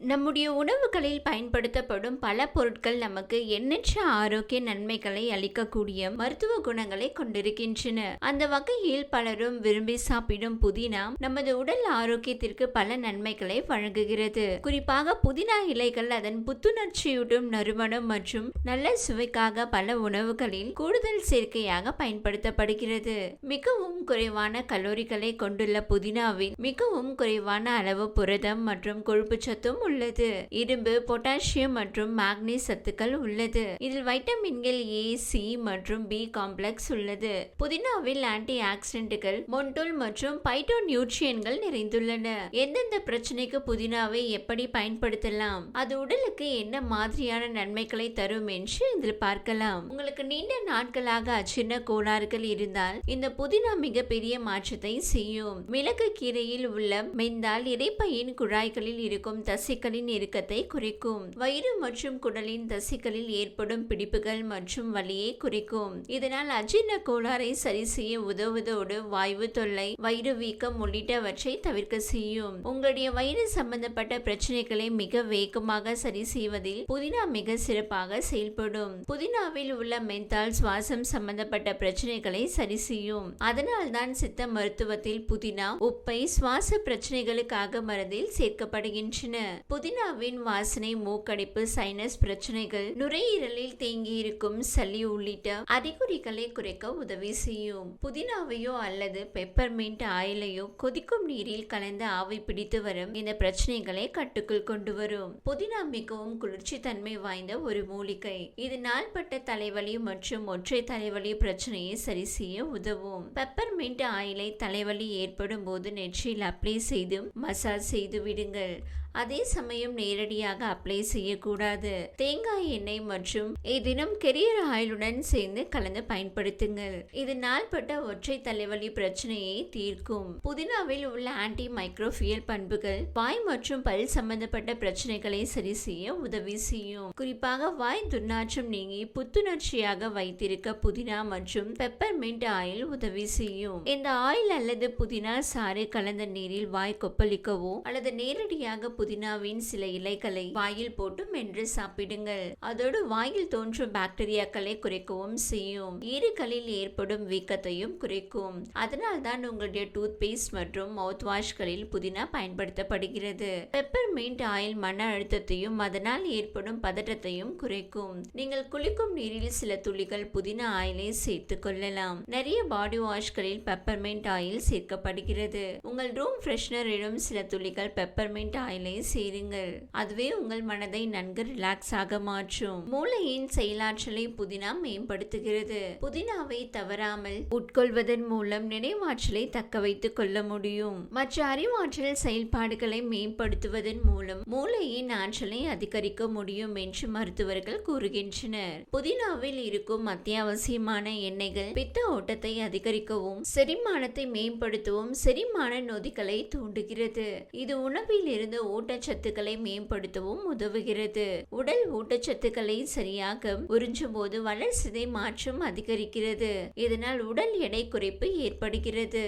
நம்முடைய உணவுகளில் பயன்படுத்தப்படும் பல பொருட்கள் நமக்கு எண்ணற்ற ஆரோக்கிய நன்மைகளை அளிக்கக்கூடிய மருத்துவ குணங்களை கொண்டிருக்கின்றன. அந்த வகையில் பலரும் விரும்பி சாப்பிடும் புதினா நமது உடல் ஆரோக்கியத்திற்கு பல நன்மைகளை வழங்குகிறது. குறிப்பாக புதினா இலைகள் அதன் புத்துணர்ச்சியூட்டும் நறுமணம் மற்றும் நல்ல சுவைக்காக பல உணவுகளில் கூடுதல் சேர்க்கையாக பயன்படுத்தப்படுகிறது. மிகவும் குறைவான கலோரிகளை கொண்டுள்ள புதினாவில் மிகவும் குறைவான அளவு புரதம் மற்றும் கொழுப்பு சத்தும் உள்ளது. இரும்பு பொட்டாசியம் மற்றும் மாக்னீஸ் சத்துக்கள் உள்ளது. இதில் வைட்டமின்கள் ஏ சி மற்றும் பி காம்ப்ளெக்ஸ் உள்ளது. புதினாவில் ஆன்டி ஆக்சிடென்ட்கள் மொண்டோல் மற்றும் பைட்டோ நியூட்ரியன்கள் நிறைந்துள்ளன. எந்தெந்த பிரச்சனைக்கு புதினாவை எப்படி பயன்படுத்தலாம்? அது உடலுக்கு என்ன மாதிரியான நன்மைகளை தரும் என்று இதில் பார்க்கலாம். உங்களுக்கு நீண்ட நாட்களாக அச்சின்ன கோளாறுகள் இருந்தால் இந்த புதினா மிகப்பெரிய மாற்றத்தை செய்யும். மிளகு கீரையில் உள்ள மெந்தால் இறைப்பையின் குழாய்களில் இருக்கும் தசை தசைகளின் இறுக்கத்தை குறைக்கும். வயிறு மற்றும் குடலின் தசைகளில் ஏற்படும் பிடிப்புகள் மற்றும் வலியை குறைக்கும். இதனால் அஜீர்ண கோளாறை சரி செய்ய உதவுவதோடு வாய்வு தொல்லை வயிறு வீக்கம் உள்ளிட்டவற்றை தவிர்க்க செய்யும். உங்களுடைய வயிறு சம்பந்தப்பட்ட பிரச்சனைகளை மிக வேகமாக சரி செய்வதில் புதினா மிக சிறப்பாக செயல்படும். புதினாவில் உள்ள மென்தால் சுவாசம் சம்பந்தப்பட்ட பிரச்சனைகளை சரி செய்யும். அதனால்தான் சித்த மருத்துவத்தில் புதினா உப்பை சுவாச பிரச்சனைகளுக்காக மருந்தில் சேர்க்கப்படுகின்றன. புதினாவின் வாசனை மூக்கடைப்பு சைனஸ் பிரச்சனைகள் நுரையீரலில் தேங்கியிருக்கும் சளி உள்ளிட்ட அறிகுறிகளை குறைக்க உதவி செய்யும். புதினாவையோ அல்லது பெப்பர்மின்ட் ஆயிலையோ கொதிக்கும் நீரில் கலந்து ஆவி பிடித்து வரும். இந்த பிரச்சனைகளை கட்டுக்குள் கொண்டு வரும். புதினா மிகவும் குளிர்ச்சி தன்மை வாய்ந்த ஒரு மூலிகை. இது நாள்பட்ட தலைவலி மற்றும் ஒற்றை தலைவலி பிரச்சனையை சரி செய்ய உதவும். பெப்பர்மின்ட் ஆயிலை தலைவலி ஏற்படும் போது நெற்றியில் அப்ளை செய்து மசாஜ் செய்து விடுங்கள். அதே சமயம் நேரடியாக அப்ளை செய்யக்கூடாது. தேங்காய் எண்ணெய் மற்றும் தினம் கெரியர் ஆயிலுடன் சேர்ந்து கலந்து பயன்படுத்துங்கள். இது நாள்பட்ட ஒற்றை தலைவலி பிரச்சனையை தீர்க்கும். புதினாவில் உள்ள ஆன்டி மைக்ரோபியல் பண்புகள் வாய் மற்றும் பல் சம்பந்தப்பட்ட பிரச்சனைகளை சரி செய்ய உதவி செய்யும். குறிப்பாக வாய் துர்நாற்றம் நீங்கி புத்துணர்ச்சியாக வைத்திருக்க புதினா மற்றும் பெப்பர்மின்ட் ஆயில் உதவி செய்யும். இந்த ஆயில் அல்லது புதினா சாறு கலந்த நீரில் வாய் கொப்பளிக்கவோ அல்லது நேரடியாக புதினாவின் சில இலைகளை வாயில் போட்டு மென்று சாப்பிடுங்கள். அதோடு வாயில் தோன்றும் பாக்டீரியாக்களை குறைக்கவும் செய்யும். ஈறுகளில் ஏற்படும் வீக்கத்தையும் குறைக்கும். அதனால் தான் உங்களுடைய டூத் பேஸ்ட் மற்றும் மவுத் வாஷ்களில் புதினா பயன்படுத்தப்படுகிறது. பெப்பர்மின்ட் ஆயில் மன அழுத்தத்தையும் அதனால் ஏற்படும் பதட்டத்தையும் குறைக்கும். நீங்கள் குளிக்கும் நீரில் சில துளிகள் புதினா ஆயிலை சேர்த்து கொள்ளலாம். நிறைய பாடி வாஷ்களில் பெப்பர்மின்ட் ஆயில் சேர்க்கப்படுகிறது. உங்கள் ரூம் ஃப்ரெஷ்னரிடம் சில துளிகள் பெப்பர்மின்ட் ஆயிலை சேருங்கள். அதுவே உங்கள் மனதை நன்கு ரிலாக்ஸ் ஆக மாற்றும். மூளையின் செயலாற்றலை புதினா மேம்படுத்துகிறது. புதினாவை தவறாமல் உட்கொள்வதன் மூலம் நினைவாற்றலை தக்க வைத்துக் கொள்ள முடியும். மற்ற அறிவாற்றல் செயல்பாடுகளை மேம்படுத்துவதன் மூலம் மூளையின் ஆற்றலை அதிகரிக்க முடியும் என்று மருத்துவர்கள் கூறுகின்றனர். புதினாவில் இருக்கும் அத்தியாவசியமான எண்ணெய்கள் பித்த ஓட்டத்தை அதிகரிக்கவும் செரிமானத்தை மேம்படுத்தவும் செரிமான நொதிகளை தூண்டுகிறது. இது உணவில் இருந்து ஊட்டச்சத்துக்களை மேம்படுத்தவும் உதவுகிறது. உடல் ஊட்டச்சத்துக்களை சரியாக உறிஞ்சும் போது வளர்சிதை மாற்றம் அதிகரிக்கிறது. இதனால் உடல் எடை குறைப்பு ஏற்படுகிறது.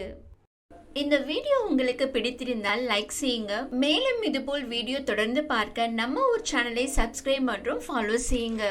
இந்த வீடியோ உங்களுக்கு பிடித்திருந்தால் லைக் செய்யுங்க. மேலும் இதுபோல் வீடியோ தொடர்ந்து பார்க்க நம்ம ஒரு சேனலை சப்ஸ்கிரைப் மற்றும் ஃபாலோ செய்யுங்க.